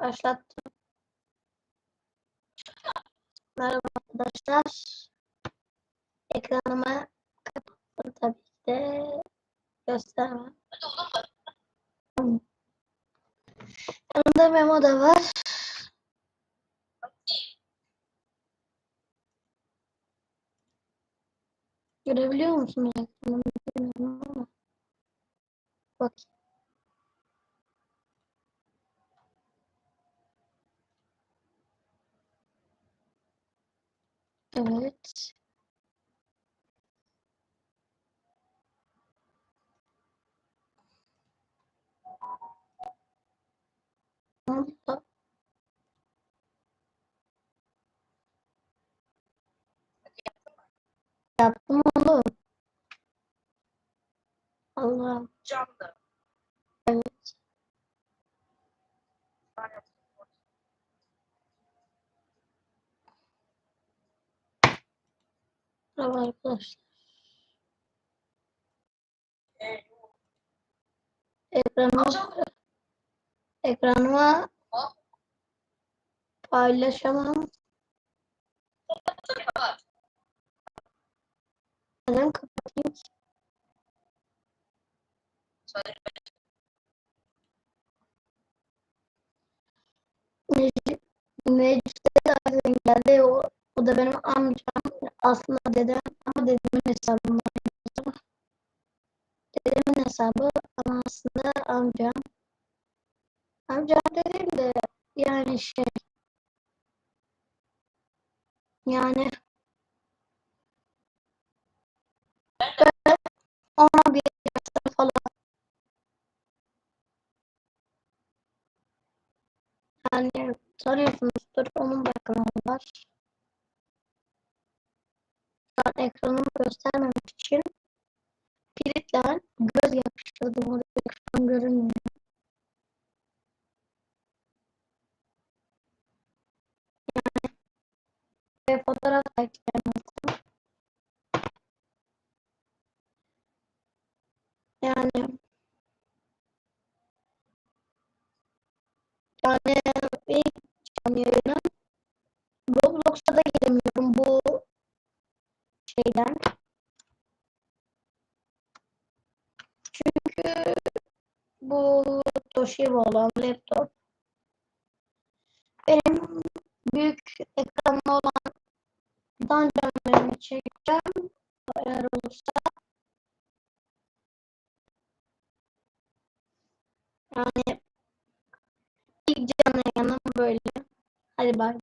Başlattım. Merhaba arkadaşlar. Ekranıma kapattım tabii ki de. Göstermem. Yanımda Memo da var. Görebiliyor musunuz ekranımı Evet. Tamam. Yaptım oğlum. Allah'ım. Canlı. Evet. Merhaba arkadaşlar. Ekranıma, ekranıma paylaşamam. Neden kapatayım ki? De zaten geldi. O, o da benim amcam. Aslında dedem ama dedemin hesabından yaptım. Dedemin hesabı ama aslında amcam. Amcam değil de yani şey yani ben ona bir yaşta falan yani tanıyorsunuzdur onun kanalı var. Şu an ekranımı göstermemek için kilitle göz yapıştırdım orada ekran görünmüyor. Ve fotoğraf da. Yani yani ilk canlı yayını Roblox'a da giremiyorum bu şeyden. Çünkü bu Toshiba olan laptop benim büyük ekranlı olan Dungeon çekeceğim. Eğer olursa yani ilk canlı yayınım böyle. Hadi bay.